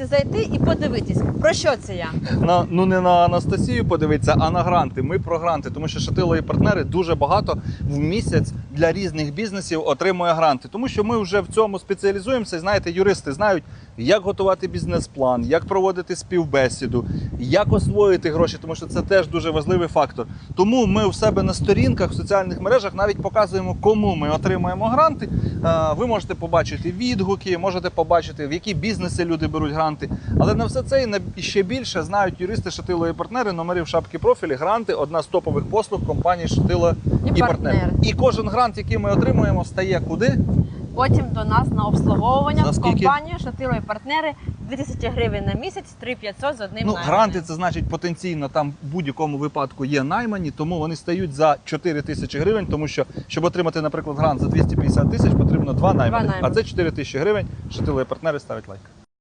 можете зайти і подивитись, про що це я. На ну не на Анастасію подивитися, а на гранти. Ми про гранти, тому що Шатило партнери дуже багато в місяць для різних бізнесів отримує гранти. Тому що ми вже в цьому спеціалізуємося. І знаєте, юристи знають, як готувати бізнес-план, як проводити співбесіду, як освоїти гроші, тому що це теж дуже важливий фактор. Тому ми у себе на сторінках в соціальних мережах навіть показуємо, кому ми отримуємо гранти. Ви можете побачити відгуки, можете побачити, в які бізнеси люди беруть гранти. Але на все це і ще більше знають юристи Шатило і партнери, номерів шапки профілі, гранти одна з топових послуг компанії Шатило І партнери. І кожен грант, який ми отримуємо, стає куди? Потім до нас на обслуговування За в скільки? компанію Шатило і партнери 2000 гривень на місяць, 3500 з одним Ну, найманим. гранти це значить потенційно там в будь-якому випадку є наймані, тому вони стають за 4 тисячі гривень, тому що щоб отримати, наприклад, грант за 250 тисяч, потрібно два найманих. найманих. А це 4 тисячі гривень. Шатило і партнери ставить лайк.